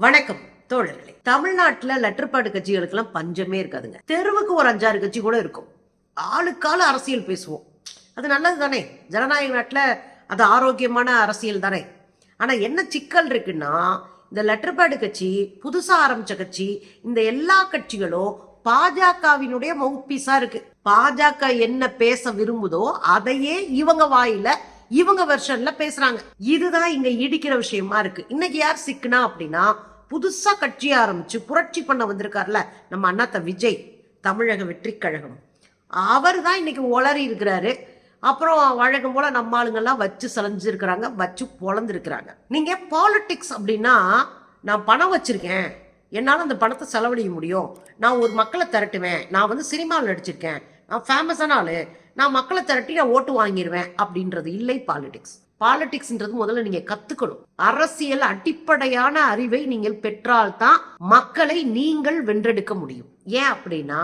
வணக்கம் தோழர்களே. தமிழ்நாட்டுல லெட்டர்பாடு கட்சிகளுக்கெல்லாம் பஞ்சமே இருக்காதுங்க. தெருவுக்கு ஒரு அஞ்சாறு கட்சி கூட இருக்கும். ஆளுக்கால அரசியல் பேசுவோம். அது நல்லது தானே? ஜனநாயக நாட்டில் அது ஆரோக்கியமான அரசியல் தானே? ஆனால் என்ன சிக்கல் இருக்குன்னா இந்த லெட்டர்பேடு கட்சி புதுசாக ஆரம்பித்த கட்சி இந்த எல்லா கட்சிகளும் பாஜகவினுடைய மவுப்பீஸா இருக்கு. பாஜக என்ன பேச விரும்புதோ அதையே இவங்க வாயில இவங்க வெர்ஷன்ல பேசுறாங்க. இதுதான் இங்க இடிக்கிற விஷயமா இருக்கு. இன்னைக்கு யார் சிக்குனா அப்படின்னா புதுசா கட்சி ஆரம்பிச்சு புரட்சி பண்ண வந்திருக்கார்ல நம்ம அண்ணாத்த விஜய் தமிழக வெற்றி கழகம். அவர் தான் இன்னைக்கு உளறி இருக்கிறாரு. அப்புறம் வழக்கம் போல நம்ம ஆளுங்கெல்லாம் வச்சு செலஞ்சிருக்கிறாங்க வச்சு பொழந்துருக்கிறாங்க. நீங்க பாலிட்டிக்ஸ் அப்படின்னா நான் பணம் வச்சிருக்கேன். என்னால் அந்த பணத்தை செலவழிக்க முடியும். நான் ஒரு மக்களை திரட்டுவேன். நான் வந்து சினிமாவில் நடிச்சிருக்கேன். நான் ஃபேமஸான ஆளு. நான் மக்களை திரட்டி நான் ஓட்டு வாங்கிடுவேன் அப்படின்றது இல்லை பாலிடிக்ஸ் பாலிடிக்ஸ்ன்றது முதல்ல நீங்க கத்துக்கணும். அரசியல் அடிப்படையான அறிவை நீங்கள் பெற்றால்தான் மக்களை நீங்கள் வென்றெடுக்க முடியும். ஏன் அப்படின்னா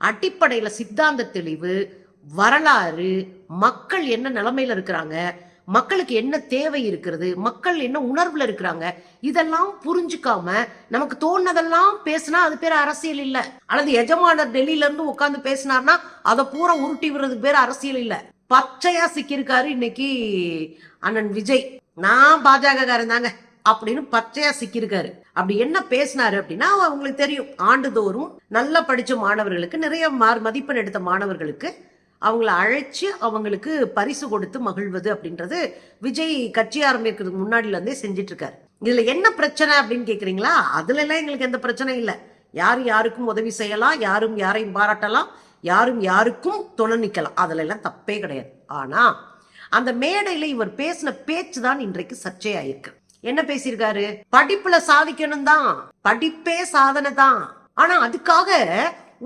அடிப்படையில சித்தாந்த தெளிவு வரலாறு மக்கள் என்ன நிலைமையில இருக்கிறாங்க மக்களுக்கு என்ன தேவை இருக்கிறது மக்கள் என்ன உணர்வுல இருக்கிறாங்க இதெல்லாம் புரிஞ்சுக்காம நமக்கு தோணுனதெல்லாம் பேசினா அது பேர் அரசியல் இல்ல. அல்லது எஜமானர் டெல்லியில இருந்து உட்கார்ந்து பேசினார்னா அதை பூரா உருட்டி விடுறதுக்கு பேர் அரசியல் இல்ல. பச்சையா சிக்கியிருக்காரு இன்னைக்கு அண்ணன் விஜய். நான் பாஜகக்காரன் தாங்க அப்படின்னு பச்சையா சிக்கியிருக்காரு. அப்படி என்ன பேசினாரு அப்படின்னா உங்களுக்கு தெரியும். ஆண்டுதோறும் நல்லா படிச்ச மாணவர்களுக்கு நிறைய மார் மதிப்பெண் எடுத்த மாணவர்களுக்கு அவங்கள அழைச்சி அவங்களுக்கு பரிசு கொடுத்து மகிழ்வது அப்படின்றது விஜய் கட்சி ஆரம்பிக்கிறதுக்கு முன்னாடில இருந்தே செஞ்சிட்டு இருக்காரு இதுல என்ன பிரச்சனை அப்படின்னு கேக்குறீங்களா? அதுல எல்லாம் எங்களுக்கு எந்த பிரச்சனையும் இல்லை. யார் யாருக்கும் உதவி செய்யலாம் யாரும் யாரையும் பாராட்டலாம் யாரும் யாருக்கும் துணை நிக்கலாம். எல்லாம் தப்பே கிடையாது. ஆனால் அந்த மேடையில் இவர் பேசின பேச்சு தான் இன்றைக்கு சர்ச்சையாயிருக்கு. என்ன பேசியிருக்காரு? படிப்புல சாதிக்கணும் தான். படிப்பே சாதனை தான். ஆனா அதுக்காக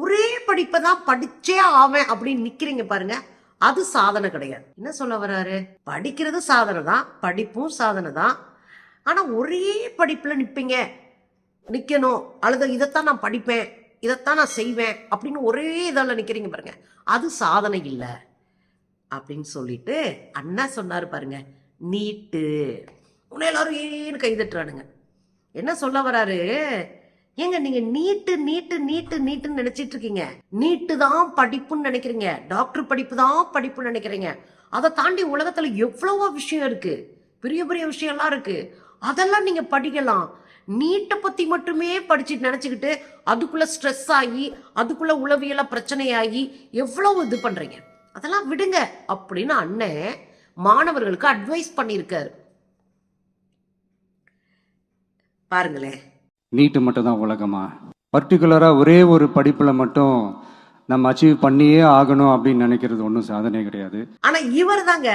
ஒரே படிப்பை தான் படிச்சே ஆவேன் அப்படின்னு நிக்கிறீங்க பாருங்க. அது சாதனை கிடையாது. என்ன சொல்ல வர்றாரு படிக்கிறது சாதனை தான். படிப்பும் சாதனை தான். ஆனால் ஒரே படிப்பில் நிற்பீங்க நிற்கணும் அல்லது இதைத்தான் நான் படிப்பேன். இதைத்தான் நான் செய்வேன் அப்படின்னு ஒரே இதில் நிற்கிறீங்க பாருங்க. அது சாதனை இல்லை. அப்படின்னு சொல்லிட்டு அண்ணா சொன்னார் பாருங்க நீட்டு. உன்னை எல்லாரும் ஏன்னு கைதட்டுறானுங்க என்ன சொல்ல வராரு? ஏங்க நீங்க நீட்டு நீட்டு நீட்டு நீட்டுன்னு நினைச்சிட்டு இருக்கீங்க. நீட்டு தான் படிப்புன்னு நினைக்கிறீங்க. டாக்டர் படிப்பு தான் படிப்புன்னு நினைக்கிறீங்க. அதை தாண்டி உலகத்துல எவ்வளவோ விஷயம் இருக்கு. பெரிய பெரிய விஷயம்லாம் இருக்கு. அதெல்லாம் நீங்க படிக்கலாம். நீட்டை பத்தி மட்டுமே படிச்சுட்டு நினைச்சுக்கிட்டு அதுக்குள்ள ஸ்ட்ரெஸ் ஆகி அதுக்குள்ள உளவியல பிரச்சனையாகி எவ்வளவு இது பண்றீங்க? அதெல்லாம் விடுங்க அப்படின்னு அண்ணன் மாணவர்களுக்கு அட்வைஸ் பண்ணியிருக்காரு. பாருங்களேன். நீட்டு மட்டும் தான் உலகமா? பர்டிகுலராக ஒரே ஒரு படிப்பில் மட்டும் நம்ம அச்சீவ் பண்ணியே ஆகணும் அப்படின்னு நினைக்கிறது ஒன்றும் சாதனை கிடையாது. ஆனா இவர் தாங்க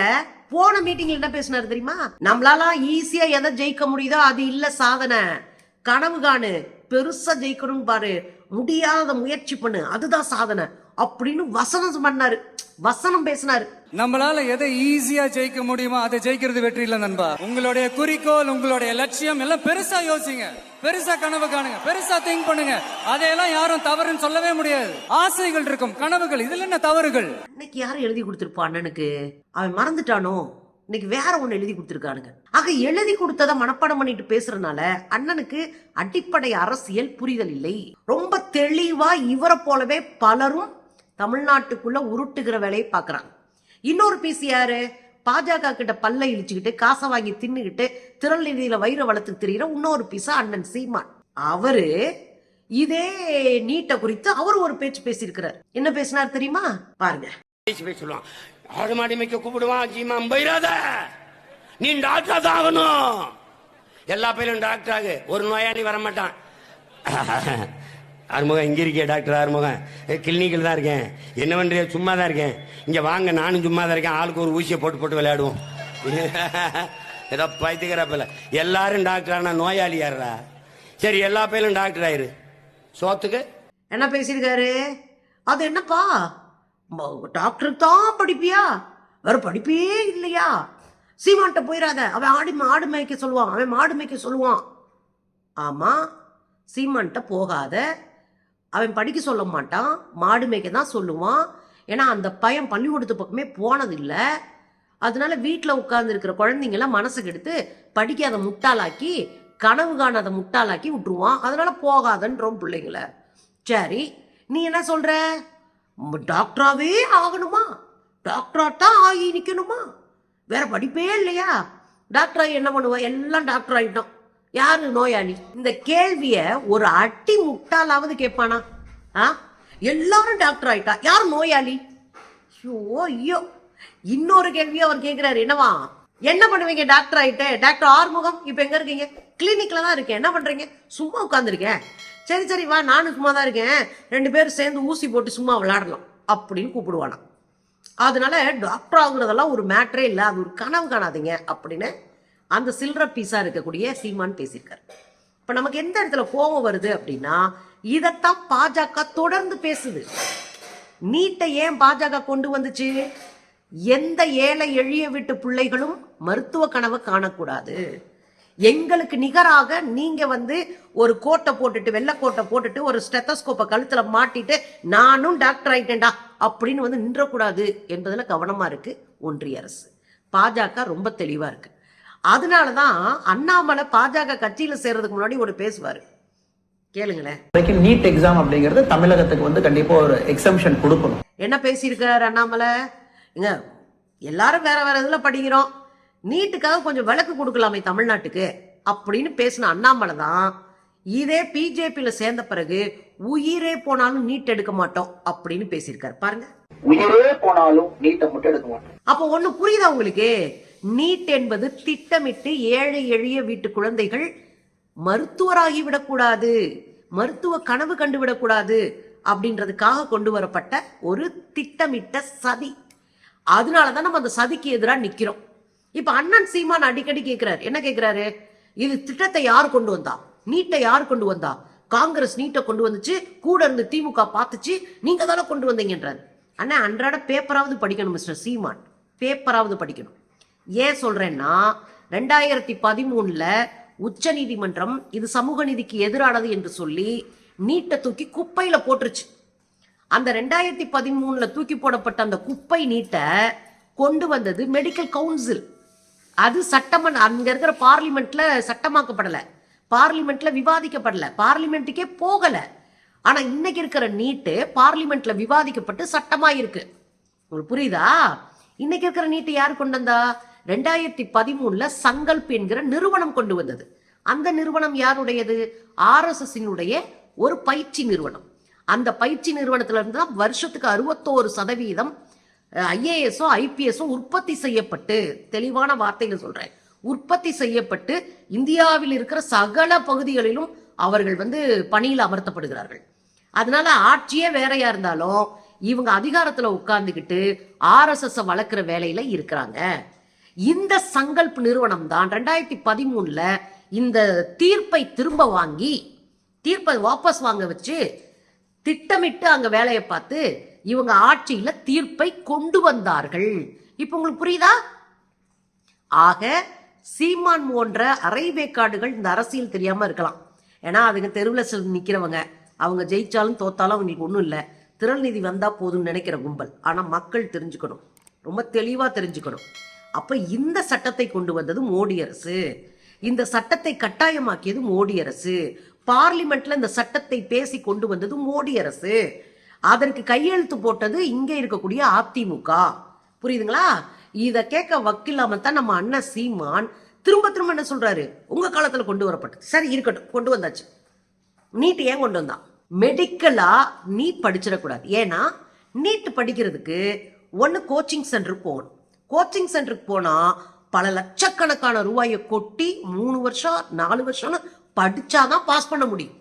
போன மீட்டிங்ல என்ன பேசினாரு தெரியுமா? நம்மளால ஈஸியா எதை ஜெயிக்க முடியுதோ அது இல்ல சாதனை. கனவு காணு. பெருசா ஜெயிக்கணும்னு பாரு. முடியாத முயற்சி பண்ணு. அதுதான் சாதனை. அப்படின்னு வசனம் பண்ணாரு. வசனம் பேசினாரு. நம்மளால எதை ஈஸியா ஜெயிக்க முடியுமோ அதை ஜெயிக்கிறது வெற்றி இல்ல நண்பா. உங்களுடைய குறிக்கோள் உங்களுடைய லட்சியம் எல்லாம் பெருசா யோசிங்க. பெருசா கனவு காணுங்க. பெருசா திங்க் பண்ணுங்க. அதையெல்லாம் யாரும் தவறுன்னு சொல்லவே முடியாது. ஆசைகள் இருக்கும். கனவுகள். இதுல என்ன தவறுகள்? இன்னைக்கு யாரும் எழுதி கொடுத்துருப்பா அண்ணனுக்கு? அவன் மறந்துட்டானோ? இன்னைக்கு வேற ஒண்ணு எழுதி கொடுத்துருக்கானுங்க. ஆக எழுதி கொடுத்ததை மனப்பாடம் பண்ணிட்டு பேசுறதுனால அண்ணனுக்கு அடிப்படை அரசியல் புரிதல் இல்லை. ரொம்ப தெளிவா இவரை போலவே பலரும் தமிழ்நாட்டுக்குள்ள உருட்டுகிற வேலையை பார்க்கறாங்க இன்னொரு பீஸ் யாரு? பாஜக கிட்ட பல்ல இழிச்சுக்கிட்டு காசை வாங்கி தின்னுகிட்டு திரள் நிதியில வயிறு வளர்த்து திரியிற இன்னொரு பீஸா அண்ணன் சீமான். அவரு இதே நீட்டை குறித்து அவர் ஒரு பேச்சு பேசியிருக்கிறார். என்ன பேசினார் தெரியுமா? பாருங்க. பேசி பேசி சொல்லுவான். ஆடு மாடி மேய்க்க கூப்பிடுவான் ஜீமா போயிடாத நீ டாக்டர் தான் ஆகணும். எல்லா பேரும் டாக்டர் ஆகு. ஒரு நோயாளி வர மாட்டான் ஆறுமுகம் இங்கே இருக்கே டாக்டர் ஆறுமுகம். கிளினிக்கில் தான் இருக்கேன். என்ன பண்றிய சும்மா தான் இருக்கேன். இங்கே வாங்க நானும் சும்மா தான் இருக்கேன். ஆளுக்கு ஒரு ஊசியை போட்டு போட்டு விளையாடுவோம். ஏதோ பைத்துக்கிறப்பில்ல எல்லாரும் டாக்டர் ஆனா நோயாளி யாரா சரி எல்லா பேரும் டாக்டர் ஆயிரு. சோத்துக்கு? என்ன பேசியிருக்காரு? அது என்னப்பா? ம- டாக்டருக்கு தான் படிப்பியா? வேற படிப்பே இல்லையா? சீமான்ட்ட போயிடாத அவன் ஆடி மாடு மேய்க்க சொல்லுவான். அவன் மாடு மேய்க்க சொல்லுவான். ஆமா சீமான்ட்ட போகாத. அவன் படிக்க சொல்ல மாட்டான் மாடு மேய்க்க தான் சொல்லுவான். ஏன்னா அந்த பையன் பள்ளிக்கூடத்து பக்கமே போனதில்லை. அதனால வீட்டில் உட்காந்துருக்கிற குழந்தைங்களாம் மனசு கெடுத்து படிக்காத முட்டாளாக்கி கனவு காணாத முட்டாளாக்கி விட்டுருவான். அதனால போகாதன்றோம் பிள்ளைங்கள. சரி நீ என்ன சொல்ற? டாக்டராகவே ஆகணுமா? டாக்டரா தான் ஆகி நிற்கணுமா வேற படிப்பே இல்லையா? டாக்டர் என்ன பண்ணுவா? எல்லாம் டாக்டர் ஆகிட்டோம் யாரு நோயாளி? இந்த கேள்விய ஒரு அட்டி முட்டாளாவது கேட்பானா? ஆ? எல்லாரும் டாக்டர் ஆயிட்டா. யார் நோயாளி? ஐயோ ஐயோ. இன்னொரு கேள்வி அவர் கேக்குறாரு. என்னவா? என்ன பண்ணுவீங்க? டாக்டர் ஆயிட்டு? டாக்டர் ஆறுமுகம்? இப்ப எங்க இருக்கீங்க? கிளினிக்ல தான் இருக்கேன். என்ன பண்றீங்க? சும்மா உட்காந்துருக்கேன் சரி சரி வா. நானும் சும்மா தான் இருக்கேன். ரெண்டு பேரும் சேர்ந்து ஊசி போட்டு சும்மா விளையாடலாம் அப்படின்னு கூப்பிடுவானா. அதனால டாக்டர் ஆகுறதெல்லாம் ஒரு மேட்டரே இல்லை. அது ஒரு கனவு காணாதீங்க அப்படின்னு அந்த சில்லற பீஸாக இருக்கக்கூடிய சீமான் பேசியிருக்காரு. இப்போ நமக்கு எந்த இடத்துல கோபம் வருது அப்படின்னா இதைத்தான் பாஜக தொடர்ந்து பேசுது. நீட்டை ஏன் பாஜக கொண்டு வந்துச்சு? எந்த ஏழை எளிய வீட்டு பிள்ளைகளும் மருத்துவ கனவை காணக்கூடாது. எங்களுக்கு நிகராக நீங்க வந்து ஒரு கோட்டை போட்டுட்டு வெள்ளை கோட்டை போட்டுட்டு ஒரு ஸ்டெத்தஸ்கோப்பை கழுத்துல மாட்டிட்டு நானும் டாக்டர் ஆயிட்டேன்டா அப்படின்னு வந்து நின்றக்கூடாது என்பதுல கவனமா இருக்கு ஒன்றிய அரசு. பாஜக ரொம்ப தெளிவா இருக்கு. அதனாலதான் அண்ணாமலை பாஜக கட்சியில சேர்றதுக்கு முன்னாடி ஒரு பேசுவாரு. கேளுங்களேன். நீட் எக்ஸாம் அப்படிங்கிறது தமிழகத்துக்கு வந்து கண்டிப்பா ஒரு எக்ஸம்ஷன் கொடுக்கணும். என்ன பேசியிருக்கார் அண்ணாமலை? ஏங்க எல்லாரும் வேற வேற இதுல படிக்கிறோம். நீட்டுக்காக கொஞ்சம் விளக்கு கொடுக்கலாமே தமிழ்நாட்டுக்கு அப்படின்னு பேசின அண்ணாமலை தான் இதே பிஜேபியில சேர்ந்த பிறகு உயிரே போனாலும் நீட் எடுக்க மாட்டோம் அப்படின்னு பேசியிருக்காரு. பாருங்க. உயிரே போனாலும் நீட்டை மட்டும் எடுக்க மாட்டோம். அப்போ ஒண்ணு புரியுதா உங்களுக்கு? நீட் என்பது திட்டமிட்டு ஏழை எளிய வீட்டு குழந்தைகள் மருத்துவராகி விடக்கூடாது மருத்துவ கனவு கண்டுவிடக்கூடாது அப்படின்றதுக்காக கொண்டு வரப்பட்ட ஒரு திட்டமிட்ட சதி. அதனால தான் நம்ம அந்த சதிக்கு எதிராக நிற்கிறோம் இப்போ அண்ணன் சீமான் அடிக்கடி கேட்குறாரு என்ன கேட்குறாரு இது திட்டத்தை யார் கொண்டு வந்தா? நீட்டை யார் கொண்டு வந்தா? காங்கிரஸ் நீட்டை கொண்டு வந்துச்சு கூட இருந்து திமுக பார்த்துச்சு நீங்க தானே கொண்டு வந்தீங்கன்றாரு. அண்ணா அன்றாட பேப்பராவது படிக்கணும் மிஸ்டர் சீமான். பேப்பராவது படிக்கணும். ஏன் சொல்றேன்னா ரெண்டாயிரத்தி பதிமூணுல உச்ச நீதிமன்றம் இது சமூக நீதிக்கு எதிரானது என்று சொல்லி நீட்டை தூக்கி குப்பையில போட்டுருச்சு. அந்த ரெண்டாயிரத்தி பதிமூணுல தூக்கி போடப்பட்ட அந்த குப்பை நீட்டை கொண்டு வந்தது மெடிக்கல் கவுன்சில். அது சட்டமன் அங்க இருக்கிற பார்லிமெண்ட்ல சட்டமாக்கப்படல. பார்லிமெண்ட்ல விவாதிக்கப்படல. பார்லிமெண்ட்டுக்கே போகல. ஆனா இன்னைக்கு இருக்கிற நீட்டு பார்லிமெண்ட்ல விவாதிக்கப்பட்டு சட்டமா இருக்கு உங்களுக்கு புரியுதா? இன்னைக்கு இருக்கிற நீட்டு யார் கொண்டு வந்தா? ரெண்டாயிரத்தி பதிமூணுல சங்கல்ப் என்கிற நிறுவனம் கொண்டு வந்தது. அந்த நிறுவனம் யாருடையது? ஆர்எஸ்எஸ்னுடைய ஒரு பயிற்சி நிறுவனம். அந்த பயிற்சி நிறுவனத்திலிருந்து தான் வருஷத்துக்கு அறுபத்தோரு சதவீதம் ஐஏஎஸோ ஐபிஎஸோ உற்பத்தி செய்யப்பட்டு தெளிவான வார்த்தைகள் சொல்றேன். உற்பத்தி செய்யப்பட்டு இந்தியாவில் இருக்கிற சகல பகுதிகளிலும் அவர்கள் வந்து பணியில் அமர்த்தப்படுகிறார்கள். அதனால ஆட்சியே வேறையா இருந்தாலும் இவங்க அதிகாரத்துல உட்கார்ந்துக்கிட்டு ஆர்எஸ்எஸ் வளர்க்குற வேலையில இருக்கிறாங்க. இந்த சங்கல்ப் நிறுவனம் தான் ரெண்டாயிரத்தி பதிமூணுல இந்த தீர்ப்பை திரும்ப வாங்கி தீர்ப்பை வாபஸ் வாங்க வச்சு திட்டமிட்டு அங்க வேலையை பார்த்து இவங்க ஆட்சியில தீர்ப்பை கொண்டு வந்தார்கள். இப்போ உங்களுக்கு புரியுதா? ஆக சீமான் போன்ற அரைவேக்காடுகள் இந்த அரசியல் தெரியாம இருக்கலாம். ஏன்னா அதுங்க தெருவில் நிக்கிறவங்க. அவங்க ஜெயிச்சாலும் தோத்தாலும் அவங்களுக்கு ஒன்றும் இல்லை. திரள் நிதி வந்தா போதும்னு நினைக்கிற கும்பல். ஆனா மக்கள் தெரிஞ்சுக்கணும். ரொம்ப தெளிவா தெரிஞ்சுக்கணும். அப்போ இந்த சட்டத்தை கொண்டு வந்தது மோடி அரசு. இந்த சட்டத்தை கட்டாயமாக்கியது மோடி அரசு. பார்லிமெண்ட்ல இந்த சட்டத்தை பேசி கொண்டு வந்தது மோடி அரசு. அதற்கு கையெழுத்து போட்டது இங்க இருக்கக்கூடிய அதிமுக. புரியுதுங்களா? இத கேட்க வக்கில்லாம தான் நம்ம அண்ணன் சீமான் திரும்ப திரும்ப என்ன சொல்றாரு? உங்க காலத்துல கொண்டு வரப்பட்டது. சரி இருக்கட்டும் கொண்டு வந்தாச்சு. நீட் ஏன் கொண்டு வந்தான்? மெடிக்கலா நீட் படிச்சிடக்கூடாது. ஏன்னா நீட் படிக்கிறதுக்கு ஒன்று கோச்சிங் சென்டர் போகணும். கோச்சிங் சென்டருக்கு போனா பல லட்சக்கணக்கான ரூபாயை கொட்டி மூணு வருஷம் நாலு வருஷம்னு படிச்சாதான் பாஸ் பண்ண முடியும்.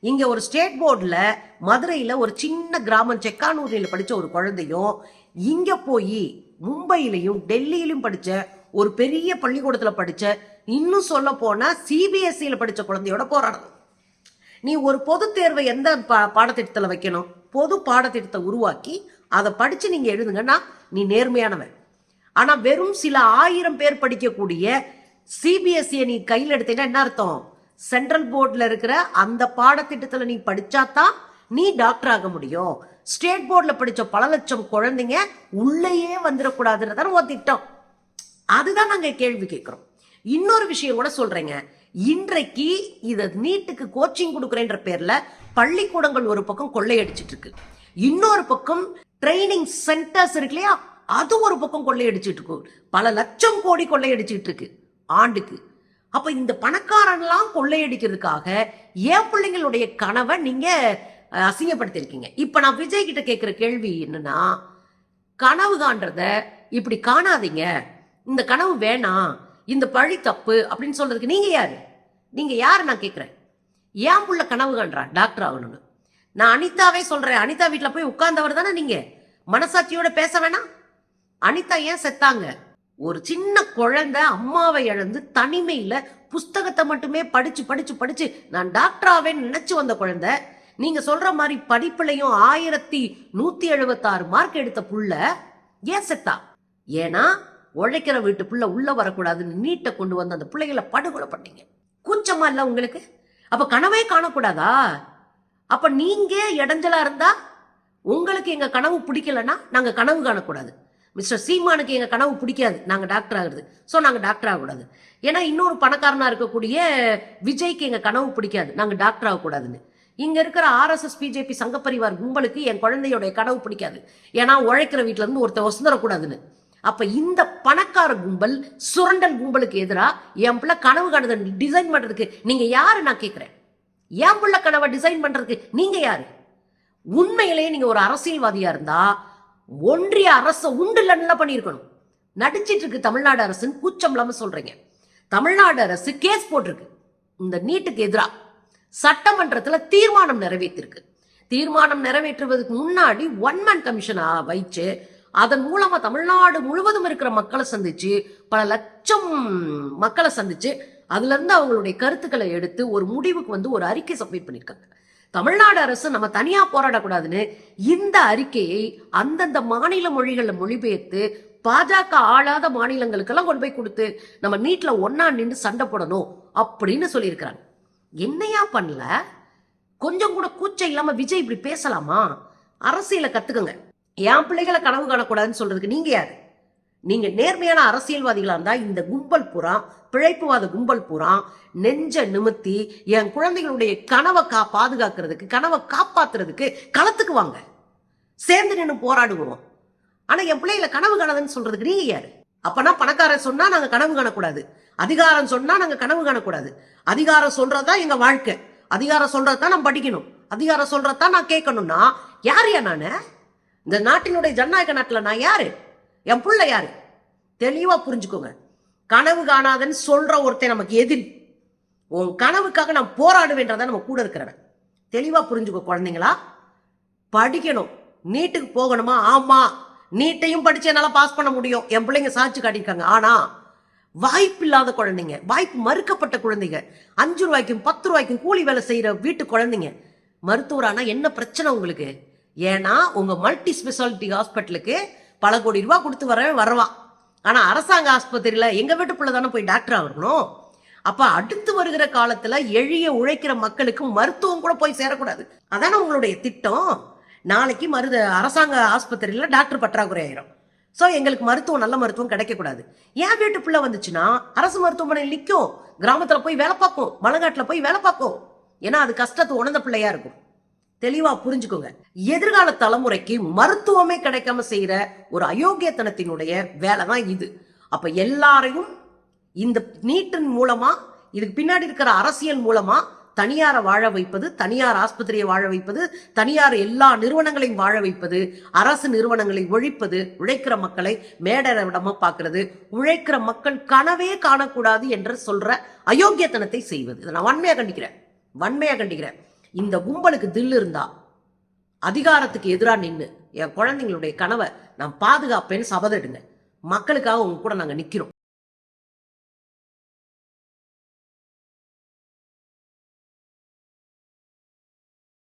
இங்க ஒரு ஸ்டேட் போர்டில் மதுரையில் ஒரு சின்ன கிராமம் செக்கானூரில் படித்த ஒரு குழந்தையும் இங்க போய் மும்பையிலையும் டெல்லியிலையும் படித்த ஒரு பெரிய பள்ளிக்கூடத்தில் படித்த இன்னும் சொல்ல போனால் சிபிஎஸ்சியில் படித்த குழந்தையோட போராடணும் நீ ஒரு பொது தேர்வை எந்த பா- பாடத்திட்டத்தில் வைக்கணும்? பொது பாடத்திட்டத்தை உருவாக்கி அதை படித்து நீங்கள் எழுதுங்கன்னா நீ நேர்மையானவன். ஆனா வெறும் சில ஆயிரம் பேர் படிக்கக்கூடிய சிபிஎஸ்சியை நீ கையில் எடுத்தீங்கன்னா என்ன அர்த்தம்? சென்ட்ரல் போர்டில் இருக்கிற அந்த பாடத்திட்டத்தில் நீ படிச்சாதான் நீ டாக்டர் ஆக முடியும். ஸ்டேட் போர்டில் படித்த பல லட்சம் குழந்தைங்க உள்ளேயே வந்துடக்கூடாதுன்றதான ஒரு திட்டம். அதுதான் நாங்கள் கேள்வி கேட்குறோம் இன்னொரு விஷயம் கூட சொல்கிறேங்க இன்றைக்கு இதை நீட்டுக்கு கோச்சிங் கொடுக்குறேன்ற பேரில் பள்ளிக்கூடங்கள் ஒரு பக்கம் கொள்ளையடிச்சிட்டு இருக்கு. இன்னொரு பக்கம் ட்ரைனிங் சென்டர்ஸ் இருக்கு இல்லையா? அது ஒரு பக்கம் கொள்ளையடிச்சிட்டு இருக்கு. பல லட்சம் கோடி கொள்ளையடிச்சிட்டு இருக்கு ஆண்டுக்கு. அப்ப இந்த பணக்காரன்லாம் கொள்ளையடிக்கிறதுக்காக என் பிள்ளைங்களுடைய கனவை நீங்க அசிங்கப்படுத்தியிருக்கீங்க. அசிங்கப்படுத்திருக்கீங்க இப்ப நான் விஜய் கிட்ட கேட்குற கேள்வி என்னன்னா கனவு காண்றத இப்படி காணாதீங்க. இந்த கனவு வேணாம். இந்த பழி தப்பு அப்படின்னு சொல்றதுக்கு நீங்க யாரு? நீங்க யாரு நான் கேட்குறேன் ஏன் புள்ள கனவு காண்றான் டாக்டர் ஆகணும்னு. நான் அனிதாவே சொல்றேன். அனிதா வீட்டில் போய் உட்கார்ந்தவர் தானே நீங்க. மனசாட்சியோட பேச வேணாம். அனிதா ஏன் செத்தாங்க? ஒரு சின்ன குழந்தை அம்மாவை இழந்து தனிமையில புஸ்தகத்தை மட்டுமே படிச்சு படிச்சு படிச்சு நான் டாக்டராவே நினைச்சு வந்த குழந்தை நீங்க சொல்ற மாதிரி படிப்புலையும் ஆயிரத்தி நூத்தி எழுபத்தாறு மார்க் எடுத்த புள்ள ஏன் செத்தா? ஏன்னா உழைக்கிற வீட்டு புள்ள உள்ள வரக்கூடாதுன்னு நீட்டை கொண்டு வந்து அந்த பிள்ளைகளை படுகொலை பண்ணீங்க கூச்சமா இல்ல உங்களுக்கு? அப்ப கனவே காணக்கூடாதா? அப்ப நீங்க இடைஞ்சலா இருந்தா உங்களுக்கு எங்க கனவு பிடிக்கலன்னா நாங்க கனவு காணக்கூடாது. மிஸ்டர் சீமானுக்கு எங்கள் கனவு பிடிக்காது. நாங்கள் டாக்டர் ஆகுறது. ஸோ நாங்கள் டாக்டர் ஆகக்கூடாது. ஏன்னா இன்னொரு பணக்காரனாக இருக்கக்கூடிய விஜய்க்கு எங்கள் கனவு பிடிக்காது. நாங்கள் டாக்டர் ஆகக்கூடாதுன்னு. இங்கே இருக்கிற ஆர்எஸ்எஸ் பிஜேபி சங்கப்பரிவார் கும்பலுக்கு என் குழந்தையோடைய கனவு பிடிக்காது. ஏன்னா உழைக்கிற வீட்டிலேருந்து ஒருத்தர் வசந்தரக்கூடாதுன்னு அப்போ இந்த பணக்கார கும்பல் சுரண்டல் கும்பலுக்கு எதிராக என் பிள்ளை கனவு காணுதை டிசைன் பண்ணுறதுக்கு நீங்கள் யாரு நான் கேட்குறேன் என் பிள்ளை கனவை டிசைன் பண்ணுறதுக்கு நீங்கள் யாரு? உண்மையிலேயே நீங்கள் ஒரு அரசியல்வாதியாக இருந்தால் ஒன்றிய அரசை உண்டு என்ன பண்ணியிருக்கணும் நடிச்சிட்டு இருக்கு தமிழ்நாடு அரசுன்னு கூச்சம் இல்லாம சொல்றீங்க. தமிழ்நாடு அரசு கேஸ் போட்டிருக்கு. இந்த நீட்டுக்கு எதிராக சட்டமன்றத்தில் தீர்மானம் நிறைவேற்றிருக்கு. தீர்மானம் நிறைவேற்றுவதற்கு முன்னாடி ஒன் மேன் கமிஷனா வைச்சு அதன் மூலமா தமிழ்நாடு முழுவதும் இருக்கிற மக்களை சந்திச்சு பல லட்சம் மக்களை சந்திச்சு அதுல இருந்து அவங்களுடைய கருத்துக்களை எடுத்து ஒரு முடிவுக்கு வந்து ஒரு அறிக்கை சப்மிட் பண்ணியிருக்காங்க தமிழ்நாடு அரசு நம்ம தனியா போராடக்கூடாதுன்னு இந்த அறிக்கையை அந்தந்த மாநில மொழிகளில் மொழிபெயர்த்து பாஜக ஆளாத மாநிலங்களுக்கெல்லாம் கொண்டு போய் கொடுத்து நம்ம நீட்ல ஒன்னா நின்று சண்டை போடணும் அப்படின்னு சொல்லியிருக்கிறாங்க. என்னையா பண்ணல? கொஞ்சம் கூட கூச்சம் இல்லாம விஜய் இப்படி பேசலாமா? அரசியலை கத்துக்கங்க. என் பிள்ளைகளை கனவு காணக்கூடாதுன்னு சொல்றதுக்கு நீங்க யாரு? நீங்க நேர்மையான அரசியல்வாதிகளா இருந்தா இந்த கும்பல் பூரா பிழைப்புவாத கும்பல் பூரா நெஞ்ச நிமித்தி என் குழந்தைகளுடைய கனவை கா பாதுகாக்கிறதுக்கு கனவை காப்பாத்துறதுக்கு களத்துக்கு வாங்க சேர்ந்து நின்று போராடுவோம். ஆனா என் பிள்ளைகளை கனவு காணதுன்னு சொல்றதுக்கு நீங்க யாரு? அப்பனா பணக்காரன் சொன்னா நாங்க கனவு காணக்கூடாது. அதிகாரம் சொன்னா நாங்க கனவு காணக்கூடாது. அதிகாரம் சொல்றதுதான் எங்க வாழ்க்கை. அதிகாரம் சொல்றதுதான் நான் படிக்கணும். அதிகாரம் சொல்றதுதான் நான் கேட்கணும்னா யாரையா நானு? இந்த நாட்டினுடைய ஜனநாயக நாட்டுல நான் யாரு? என் பிள்ளை யாரு? தெளிவா புரிஞ்சுக்கோங்க. கனவு காணாதன்னு சொல்ற ஒருத்தன் நமக்கு எதிரி. உன் கனவுக்காக நான் போராடுவேன்றத நம்ம கூட இருக்கிறவன். தெளிவா புரிஞ்சுக்கோ குழந்தைங்களா? படிக்கணும். நீட்டுக்கு போகணுமா? ஆமா. நீட்டையும் படிச்சு என்னால பாஸ் பண்ண முடியும். என் பிள்ளைங்க சாட்சி காட்டியிருக்காங்க. ஆனா வாய்ப்பு இல்லாத குழந்தைங்க வாய்ப்பு மறுக்கப்பட்ட குழந்தைங்க அஞ்சு ரூபாய்க்கும் பத்து ரூபாய்க்கும் கூலி வேலை செய்யற வீட்டு குழந்தைங்க மருத்துவரானா என்ன பிரச்சனை உங்களுக்கு? ஏன்னா உங்க மல்டி ஸ்பெஷாலிட்டி ஹாஸ்பிட்டலுக்கு பல கோடி ரூபா கொடுத்து வரவே வரவான். ஆனால் அரசாங்க ஆஸ்பத்திரியில் எங்கள் வீட்டு பிள்ளை தானே போய் டாக்டர் ஆகணும் அப்போ அடுத்து வருகிற காலத்தில் எளிய உழைக்கிற மக்களுக்கு மருத்துவம் கூட போய் சேரக்கூடாது. அதானே உங்களுடைய திட்டம். நாளைக்கு மருத அரசாங்க ஆஸ்பத்திரியில் டாக்டர் பற்றாக்குறை ஆயிரும். ஸோ எங்களுக்கு மருத்துவம் நல்ல மருத்துவம் கிடைக்கக்கூடாது. என் வீட்டு பிள்ளை வந்துச்சுன்னா அரசு மருத்துவமனையில் நிற்கும் கிராமத்தில் போய் வேலை பார்க்கும். மலங்காட்டில் போய் வேலை பார்க்கும். ஏன்னா அது கஷ்டத்தை உணர்ந்த பிள்ளையா இருக்கும். தெளிவா புரிஞ்சுக்கோங்க. எதிர்கால தலைமுறைக்கு மருத்துவமே கிடைக்காம செய்யற ஒரு அயோக்கியத்தனத்தினுடைய வேலை தான் இது. அப்ப எல்லாரையும் இந்த நீட்டின் மூலமா இதுக்கு பின்னாடி இருக்கிற அரசியல் மூலமா தனியாரை வாழ வைப்பது தனியார் ஆஸ்பத்திரியை வாழ வைப்பது தனியார் எல்லா நிறுவனங்களையும் வாழ வைப்பது அரசு நிறுவனங்களை ஒழிப்பது உழைக்கிற மக்களை மேடர விடமா உழைக்கிற மக்கள் கனவே காணக்கூடாது என்று சொல்ற அயோக்கியத்தனத்தை செய்வது. இதை நான் வன்மையாக கண்டிக்கிறேன். வன்மையாக கண்டிக்கிறேன். இந்த கும்பலுக்கு தில் இருந்தா அதிகாரத்துக்கு எதிராக நின்று என் குழந்தைங்களுடைய கனவை நான் பாதுகாப்பேன்னு சபதடுங்க மக்களுக்காக உங்க கூட நாங்கள் நிற்கிறோம்